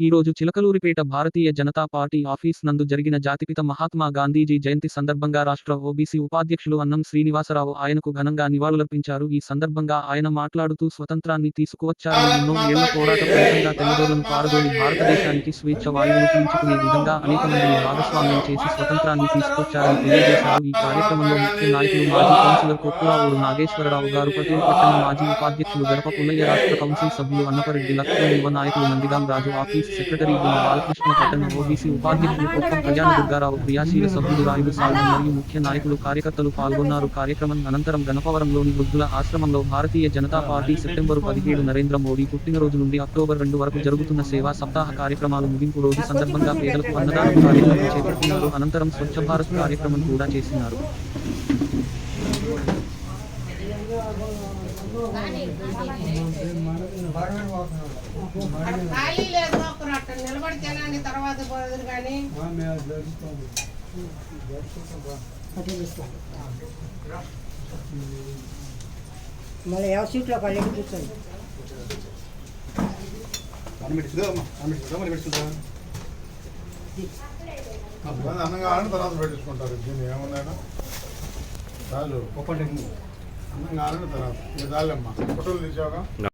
ఈ రోజు Chilakaluripet Bharatiya Janata party office నందు జరిగిన జాతిపిత మహాత్మా గాంధీజీ జయంతి సందర్భంగా రాష్ట్ర ఓబీసీ ఉపాధ్యక్షులు అన్నం శ్రీనివాసరావు ఆయనకు ఘనంగా నివాళులర్పించారు. ఈ సందర్భంగా ఆయన మాట్లాడుతూ స్వతంత్రాన్ని తీసుకువచ్చారని ఎన్నో ఏళ్ళ పోరాట ఫలితంగా పారదోలి భారతదేశానికి స్వేచ్ఛ వాయువులు పీల్చుకునే విధంగా అనేక మందిని భాగస్వామ్యం చేసి స్వతంత్రాన్ని తీసుకొచ్చారని తెలియజేశారు. ఈ కార్యక్రమంలో ముఖ్య నాయకులు మాజీ కౌన్సిలర్ కొప్పురావుడు నాగేశ్వరరావు గారు పటేల్ పట్టణ మాజీ ఉపాధ్యక్షులు గడప పుల్లయ్య రాష్ట్ర కౌన్సిల్ సభ్యులు అన్నపరెడ్డి లక్ష్మణ్ యువ నాయకులు నందిగాం రాజు ఆఫీస్ సెక్రటరీ గుణ బాలకృష్ణ పట్టణ ఓబీసీ ఉపాధ్యక్షులు కొప్పం కళ్యాణ దుర్గారావు క్రియాశీల సభ్యులు రాయుడు సాగు మరియు ముఖ్య నాయకులు కార్యకర్తలు పాల్గొన్నారు. కార్యక్రమం అనంతరం గణపవరంలోని వృద్ధుల ఆశ్రమంలో భారతీయ జనతా పార్టీ సెప్టెంబరు పదిహేడు నరేంద్ర మోడీ పుట్టినరోజు నుండి అక్టోబర్ రెండు వరకు జరుగుతున్న సేవా సప్తాహ కార్యక్రమాలు ముగింపు రోజు సందర్భంగా పేదలకు అన్నదానం కార్యక్రమం చేపట్టినారు అనంతరం స్వచ్ఛ భారత్ కార్యక్రమం కూడా చేసినారు. ఖాళీ నిలబడి తినండి తర్వాత పోదురు కానీ. మళ్ళీ ఎవరి సీట్లో పల్లెకి కూర్చోండి. అన్నం కావాలని తర్వాత పెట్టించుకుంటారు దీన్ని ఏమన్నా చాలు. అన్నం కావాలని తర్వాత. ఇది చాలమ్మా ఫోటోలు తీసాక